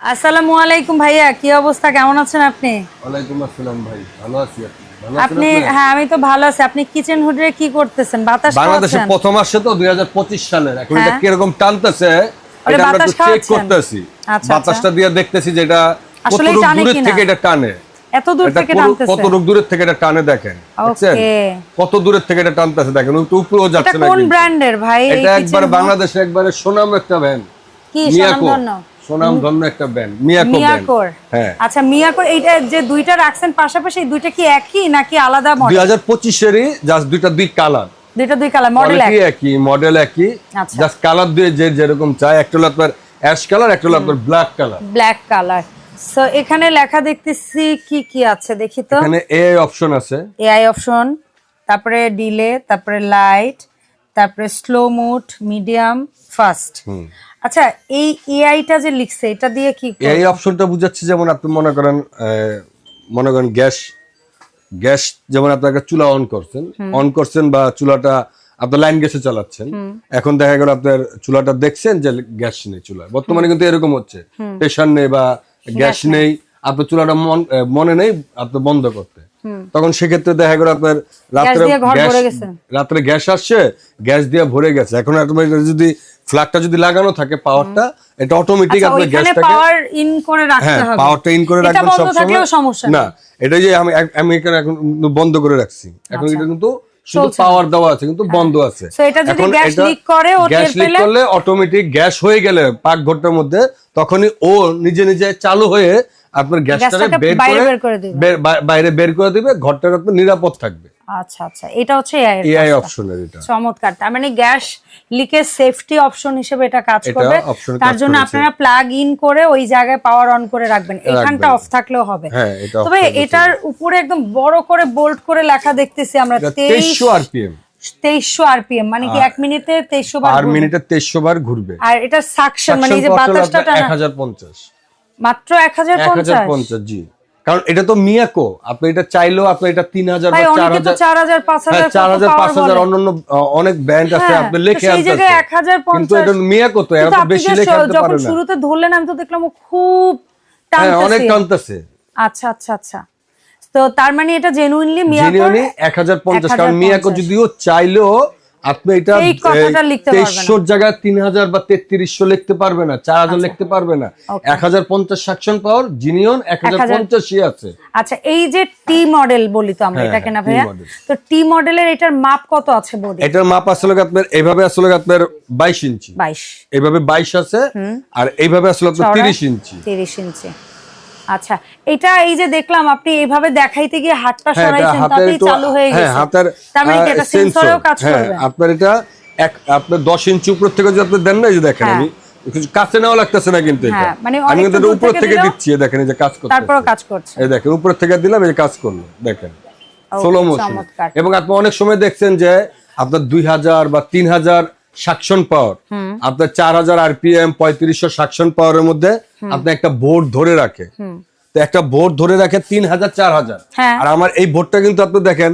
আসসালামু আলাইকুম ভাইয়া কি অবস্থা? কেমন আছেন আপনি? ওয়ালাইকুম আসসালাম ভাই ভালো আছি আপনি? হ্যাঁ আমি তো ভালো আছি। আপনি কিচেন হুডে কি করতেছেন? বাতাস বাংলাদেশে প্রথম আসছে তো দুই হাজার পঁচিশ সালের। এখন এটা হ্যাঁ। কীরকম টানতেছে এটা আমরা চেক করতেছি। আচ্ছা, বাতাসটা দিয়ে দেখতেছি যে এটা টানে দূরের কিনা? থেকে এটা টানে। এত দূর থেকে টানতেছে? কতটুক দূরের থেকে এটা টানে দেখেন কত দূরের থেকে এটা টানতেছে দেখেন একটু উপরেও যাচ্ছে না কোন ব্র্যান্ডের ভাই? এটা একবার বাংলাদেশে একবারে সুনাম একটা ব্যান্ড কি স্বনামধন্য? সুনাম ধন্য একটা ব্যান্ড মিয়াকো মিয়াকোর। হ্যাঁ। আচ্ছা মিয়াকোর এইটা যে দুইটা রাখছেন পাশাপাশি দুইটা কি একই নাকি আলাদা দুই মডেল হাজার পঁচিশেরই জাস্ট দুইটা দুই কালার দুইটা দুই কালার মডেল এক? একই? মডেল একই। জাস্ট কালার দিয়ে যে যেরকম চাই একটা হলো আপনার অ্যাশ কালার একটা হলো আপনার black colour black colour so এখানে লেখা দেখতেছি কি কি আছে দেখি তো। এখানে এ অপশন আছে। এআই অপশন তারপরে ডিলে তারপরে লাইট তারপরে স্লো মুড মিডিয়াম ফাস্ট আচ্ছা এই এআইটা যে লিখছে এটা দিয়ে কি? এই অপশনটা বুঝাচ্ছে যেমন আপনি মনে করেন মনে করেন গ্যাস গ্যাস যেমন আপনাকে চুলা অন করছেন অন করছেন বা চুলাটা আপনার লাইন গ্যাসে চালাচ্ছেন এখন দেখা গেল আপনার চুলাটা দেখছেন যে গ্যাস নেই চুলা বর্তমানে কিন্তু এরকম হচ্ছে। প্রেশার নেই বা গ্যাস নেই। আপনার চুলাটা মন মনে নেই আপনি বন্ধ করতে। তখন সেক্ষেত্রে দেখা গেল আপনার রাত্রে। রাত্রে গ্যাস আসছে গ্যাস দিয়ে ভরে গেছে। এখন আপনার যদি ফ্ল্যাগটা যদি লাগানো থাকে পাওয়ারটা এটা অটোমেটিক আচ্ছা আপনার গ্যাসটাকে পাওয়ার ইন করে রাখতে হ্যাঁ পাওয়ারটা ইন করে রাখবেন সবসময়। না এটা যে আমি আমি এখানে এখন বন্ধ করে রাখছি। এখন এটা কিন্তু শুধু পাওয়ার দেওয়া আছে কিন্তু বন্ধ আছে। So এটা যদি gas leak করে, ও গ্যাস লিক করলে অটোমেটিক গ্যাস হয়ে গেলে পাক ঘরটার মধ্যে তখনই ও নিজে নিজে চালু হয়ে আপনার গ্যাসটাকে বের করে। বাইরে বের করে দিবে ঘরটার আপনার নিরাপদ থাকবে। আচ্ছা আচ্ছা এটা হচ্ছে এআই অপশনের এটা। চমৎকার তার মানে গ্যাস লিকের সেফটি অপশন হিসেবে এটা কাজ করবে। তার জন্য আপনারা প্লাগ ইন করে ওই জায়গায় পাওয়ার অন করে রাখবেন। এখানটা অফ থাকলেও হবে। হ্যাঁ তবে এটার উপরে একদম বড় করে বোল্ড করে লেখা দেখতেছি আমরা তেইশ তেইশশো আরপিএম তেইশশো আরপিএম মানে কি এক মিনিটে তেইশশো বার। মিনিটে তেইশশো বার ঘুরবে। আর এটা সাকশন মানে যে বাতাসটা এক হাজার পঞ্চাশ। মাত্র এক হাজার পঞ্চাশ? জি। কারণ এটা তো মিয়াকো আপনি এটা চাইলেও আপনি এটা তিন হাজার বা চার হাজার চার হাজার পাঁচ হ্যাঁ হাজার বলে। অন্যান্য অনেক ব্যান্ড আছে হ্যাঁ, আপনি লেখে কিন্তু এটা মিয়াকো তো এত বেশি লেখে আনতে পারে না। শুরুতে ধরলেন আমি তো দেখলাম ও খুব হ্যাঁ অনেক টানতেছে। আচ্ছা আচ্ছা আচ্ছা। তো তার মানে এটা জেনুইনলি হাজার পঞ্চাশ কারণ 1050 মিয়াকো যদিও চাইলেও আপনি এটা। তেইশশোর জায়গায় তিন হাজার বা তেত্রিশশো লিখতে পারবে না চার হাজার লিখতে পারবে না। এক হাজার পঞ্চাশ সাকশন পাওয়ার জিনিয়ন এক হাজার পঞ্চাশই আছে। আচ্ছা এই যে টি মডেল বলি তো আমরা হ্যাঁ, এটাকে না ভাইয়া? তো টি মডেলের এটার মাপ কত আছে বডি? এটার মাপ আসলে আপনার এইভাবে আসলে আপনার বাইশ ইঞ্চি। বাইশ। এইভাবে বাইশ আছে আর এইভাবে আসলে আপনার? তিরিশ ইঞ্চি। তিরিশ ইঞ্চি। আচ্ছা এটা এই যে দেখলাম আপনি এইভাবে দেখাইতে গিয়ে হাতটা হ্যাঁ, সরাইছেন তাতেই চালু হয়ে হ্যাঁ, গেছে। হাতের, তার মানে এটা সেন্সরেও কাজ হ্যাঁ, করবে? আপনার এটা এক আপনার দশ ইঞ্চি উপর থেকে যদি আপনি দেন না এই যে দেখেন। আমি কিছু কাছে নেওয়া লাগতেছে না কিন্তু এটা। মানে আমি কিন্তু উপর থেকে দিচ্ছি দেখেন এই যে কাজ করছে তারপরও কাজ করছে। এই দেখেন উপর থেকে দিলাম এই যে কাজ করল দেখেন। স্লো মোশন এবং আপনি অনেক সময় দেখছেন যে আপনার দুই হাজার বা তিন হাজার সাকশন পাওয়ার। আপনার চার হাজার আরপিএম পঁয়ত্রিশশো সাকশন পাওয়ারের মধ্যে আপনি একটা বোর্ড ধরে রাখে। তো একটা বোর্ড ধরে রাখে তিন হাজার চার হাজার। হ্যাঁ। আর আমার এই বোর্ডটা কিন্তু আপনি দেখেন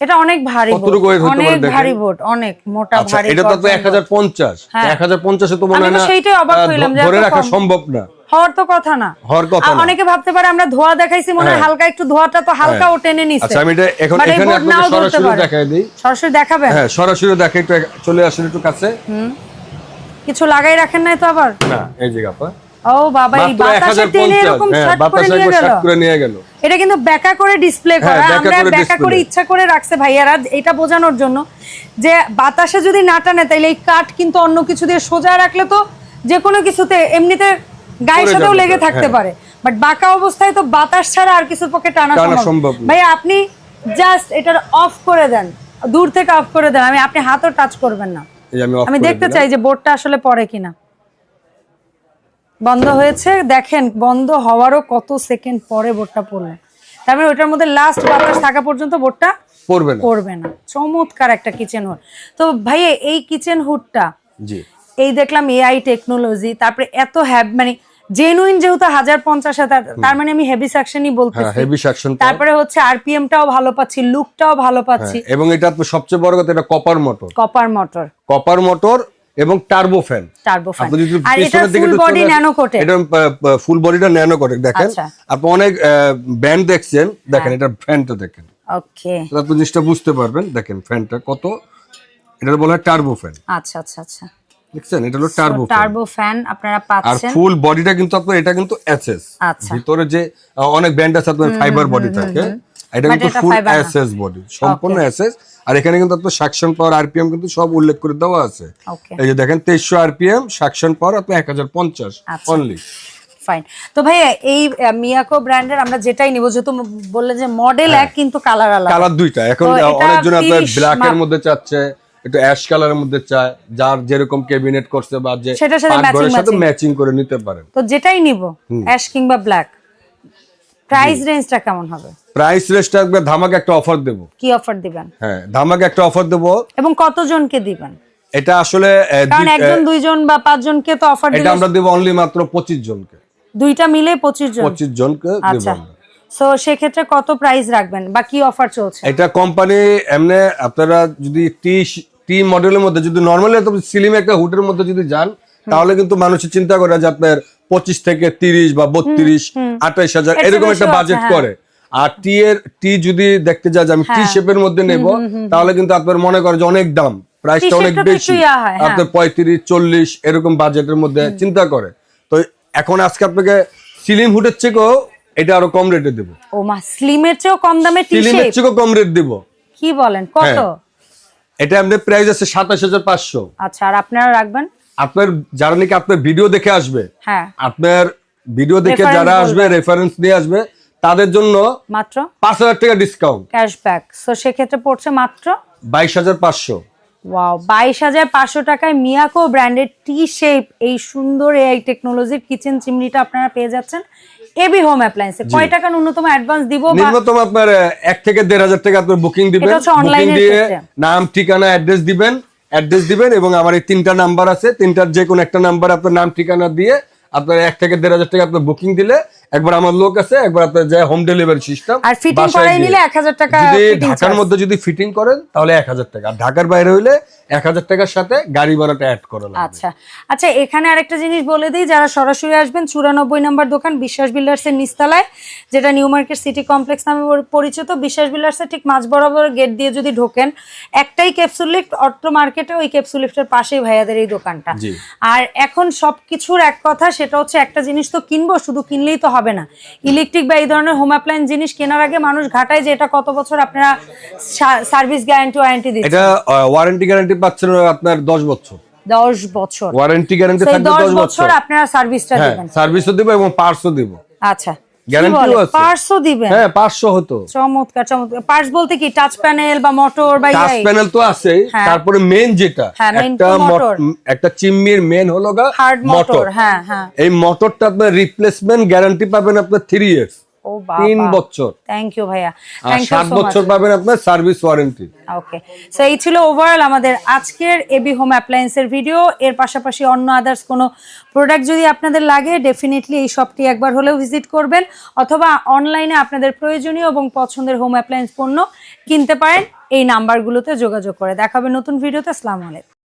এটা অনেক ভারী কতটুকু হতে পারে অনেক দেখেন? ভারী বোর্ড অনেক মোটা আচ্ছা ভারী এটা তো গর্জন এক হাজার পঞ্চাশ। হ্যাঁ। এক হাজার পঞ্চাশে তো মনে হয় না সেইটাই অবাক হইলাম যে ধরে রাখা সম্ভব না। হওয়ার তো কথা না। হওয়ার কথা অনেকে ভাবতে পারে আমরা ধোয়া দেখাইছি মনে হয় হ্যাঁ। হালকা একটু ধোয়াটা তো হালকা ও টেনে নিছে। আচ্ছা আমি এটা এখন এখানে আপনাকে সরাসরি। দেখাই দিই। সরাসরি দেখাবেন? হ্যাঁ সরাসরি দেখে একটু চলে আসেন একটু কাছে। কিছু লাগাই রাখেন নাই তো আবার? না এই যে ও বাবা এই বাতাসে টেনে এরকম হ্যাঁ শার্ট করে নিয়ে গেল? এটা কিন্তু ব্যাকা করে ডিসপ্লে হ্যাঁ, করা। আমরা ব্যাকা করে ইচ্ছা করে রাখছে ভাইয়ারা এটা বোঝানোর জন্য যে বাতাসে যদি না টানে তাইলে এই কাঠ কিন্তু অন্য কিছু দিয়ে সোজা রাখলে তো যে কোনো কিছুতে এমনিতে গায়ের সাথেও লেগে থাকতে হ্যাঁ। পারে বাট বাঁকা অবস্থায় তো বাতাস ছাড়া আর কিছুর পক্ষে টানা সম্ভব। ভাইয়া আপনি জাস্ট এটার অফ করে দেন দূর থেকে অফ করে দেন। আমি আপনি হাতও টাচ করবেন না। আমি দেখতে চাই যে বোর্ডটা আসলে পড়ে কিনা। বন্ধ হয়েছে দেখেন বন্ধ হওয়ারও কত সেকেন্ড পরে বোর্ডটা পড়ল। তার মানে ওটার মধ্যে লাস্ট বাতাস থাকা পর্যন্ত বোর্ডটা পড়বে না। পড়বে না। চমৎকার একটা কিচেন হুড তো ভাই এই কিচেন হুডটা জি। এই দেখলাম এআই টেকনোলজি তারপরে এত হ্যাব মানে জেনুইন যেহেতু হাজার পঞ্চাশ হাজার তার মানে আমি হেভি সেকশনই হ্যাঁ বলতেছি। হেভি সাকশন তারপরে হচ্ছে আরপিএম টাও ভালো পাচ্ছি লুকটাও ভালো পাচ্ছি। এবং এটা সবচেয়ে বড় কথা এটা copper motor copper motor copper motor এবং টার্বো ফ্যান টার্বো ফ্যান আর এটা ফুল বডি ন্যানো কোটে এটা ফুল বডিটা ন্যানো কোটে দেখেন আচ্ছা। আপনি অনেক ব্যান্ড দেখছেন দেখেন এটা ফ্যানটা দেখেন। ওকে জিনিসটা বুঝতে পারবেন দেখেন ফ্যানটা কত এটা বলা হয় টার্বো ফ্যান আচ্ছা আচ্ছা আচ্ছা। দেখছেন? এটা হলো টার্বো টার্বো ফ্যান আপনারা আর পাচ্ছেন। ফুল বডিটা কিন্তু আপনার এটা কিন্তু এসএস আচ্ছা। ভিতরে যে অনেক ব্যান্ড আছে আপনার ফাইবার বডি থাকে এটা কিন্তু ফুল এসএস বডি সম্পূর্ণ এসএস আর এখানে কিন্তু আপনার সাকশন পাওয়ার আরপিএম কিন্তু সব উল্লেখ করে দেওয়া আছে। এই যে দেখেন আরপিএম সাকশন পাওয়ার আপনার এক হাজার পঞ্চাশ আচ্ছা। অনলি ফাইন তো ভাইয়া এই মিয়াকো ব্র্যান্ডের আমরা যেটাই নিব যেহেতু বললে যে মডেল এক কিন্তু কালার আলাদা। কালার দুইটা। এখন অনেকজন আপনার ব্ল্যাক এর মধ্যে চাচ্ছে একটু অ্যাশ কালারের মধ্যে চায় যার যেরকম ক্যাবিনেট করছে বা যে পাকঘরের সাথে ম্যাচিং করে নিতে পারেন। তো যেটাই নিব অ্যাশ কিংবা ব্ল্যাক প্রাইস রেঞ্জটা কেমন হবে? প্রাইস রেস্ট থাকবে ধামাকে একটা অফার দেবো। কি অফার দিবেন? হ্যাঁ ধামাকে একটা অফার দেবো। এবং কতজনকে দিবেন? এটা আসলে কারণ একজন দুইজন বা পাঁচজনকে তো অফার এটা আমরা দেবো অনলি মাত্র পঁচিশ জনকে। দুইটা মিলে পঁচিশ জন। পঁচিশ জনকে দেবো আচ্ছা। সো সেক্ষেত্রে কত প্রাইস রাখবেন বা কি অফার চলছে? এটা কোম্পানি এমনি আপনারা যদি টি টি মডেলের মধ্যে যদি নর্মালি সিলিম একটা হুডের মধ্যে যদি যান তাহলে কিন্তু মানুষের চিন্তা করে যে আপনার পঁচিশ থেকে তিরিশ বা বত্রিশ আঠাইশ হাজার এরকম একটা বাজেট হ্যাঁ। করে। আর টি এর টি যদি দেখতে যে আমি টি শেপের মধ্যে নেব তাহলে কিন্তু আপনার মনে করে যে অনেক দাম। প্রাইসটা অনেক বেশি। হয়, হ্যাঁ। আপনার পঁয়ত্রিশ চল্লিশ এরকম বাজেটের মধ্যে চিন্তা করে। তো এখন আজকে আপনাকে সিলিম হুডের চেয়েও এটা আরও কম রেটে দেবো। ও মা স্লিমের চেয়েও কম দামে টি শেপ সিলিমের চেয়েও কম রেট দিব। কি বলেন কত? হ্যাঁ। এটা আমাদের প্রাইস আছে সাতাশ হাজার পাঁচশো। আচ্ছা আর আপনারা রাখবেন? আপনার যারা নাকি আপনার ভিডিও দেখে আসবে হ্যাঁ। আপনার ভিডিও দেখে যারা আসবে রেফারেন্স নিয়ে আসবে তাদের জন্য মাত্র? পাঁচ হাজার টাকা ডিসকাউন্ট ক্যাশব্যাক সো সেক্ষেত্রে পড়ছে মাত্র? বাইশ হাজার পাঁচশো। ওয়াও বাইশ হাজার পাঁচশো টাকায় মিয়াকো ব্র্যান্ডের টি শেপ এই সুন্দর এই টেকনোলজির কিচেন চিমনিটা আপনারা পেয়ে যাচ্ছেন। এবি হোম অ্যাপ্লায়েন্সে কয় টাকা ন্যূনতম অ্যাডভান্স দিব বা নিম্নতম আপনার থেকে দেড় হাজার টাকা আপনার বুকিং দিবেন। বুকিং দিয়ে নাম ঠিকানা অ্যাড্রেস দিবেন অ্যাড্রেস দিবেন এবং আমার এই তিনটা নাম্বার আছে। তিনটার যে কোনো একটা নাম্বার আপনার নাম ঠিকানা দিয়ে আপনার এক থেকে দেড় হাজার টাকা আপনার বুকিং দিলে একবার আমার লোক আছে একবার আপনার যায় হোম ডেলিভারি সিস্টেম আর ফিটিং করাই নিলে এক হাজার টাকা যদি ঢাকার মধ্যে যদি ফিটিং করেন তাহলে এক হাজার টাকা। আর ঢাকার বাইরে হইলে এক হাজার টাকার সাথে গাড়ি ভাড়াটা অ্যাড করা আচ্ছা। আচ্ছা এখানে আরেকটা জিনিস বলে দিই যারা সরাসরি আসবেন চুরানব্বই নম্বর দোকান বিশ্বাস বিল্ডার্সের নিস্তালায় যেটা নিউ মার্কেট সিটি কমপ্লেক্স নামে পরিচিত। বিশ্বাস বিল্ডার্সের ঠিক মাঝ বরাবর গেট দিয়ে যদি ঢোকেন একটাই ক্যাপসুল লিফট অট্টো মার্কেটে ওই ক্যাপসুল লিফটের পাশেই ভাইয়াদের এই দোকানটা। আর এখন সবকিছুর এক কথা সেটা হচ্ছে একটা জিনিস তো কিনবো শুধু কিনলেই তো হবে না। ইলেকট্রিক বা এই ধরনের হোম অ্যাপ্লায়েন্স জিনিস কেনার আগে মানুষ ঘাটায় যে এটা কত বছর আপনারা সার্ভিস গ্যারান্টি ওয়ারেন্টি দিচ্ছেন। এটা ওয়ারেন্টি গ্যারান্টি পাচ্ছেন আপনার দশ বছর। দশ বছর। ওয়ারেন্টি গ্যারান্টি থাকবে দশ দশ বছর বছর। আপনারা সার্ভিসটা হ্যাঁ দিবেন। সার্ভিসও দিব এবং পার্সও দিব। আচ্ছা আছে। দিবেন? হ্যাঁ হতো। চমৎকার চমৎকার। পার্স বলতে কি টাচ প্যানেল বা মোটর বা টাচ ইয়ে? প্যানেল তো হ্যাঁ। তারপরে মেন যেটা হ্যাঁ, একটা তো একটা চিমনির মেন হলো গা মোটর মোটর হ্যাঁ হ্যাঁ। এই মোটরটা আপনার রিপ্লেসমেন্ট গ্যারান্টি পাবেন আপনার থ্রি ইয়ার্স ও বাবা। বছর। থ্যাংক ইউ ভাইয়া। থ্যাংক ইউ সো মাচ বছর পাবেন আপনার সার্ভিস ওয়ারেন্টি ওকে সো এই ছিল ওভারঅল আমাদের আজকের এবি হোম অ্যাপ্লায়েন্সের ভিডিও এর পাশাপাশি অন্য আদার্স কোনো প্রোডাক্ট যদি আপনাদের লাগে ডেফিনেটলি এই শপটি একবার হলেও ভিজিট করবেন। অথবা অনলাইনে আপনাদের প্রয়োজনীয় এবং পছন্দের হোম অ্যাপ্লায়েন্স পণ্য কিনতে পারেন এই নাম্বারগুলোতে যোগাযোগ করে। দেখাবে নতুন ভিডিওতে আসসালামু আলাইকুম।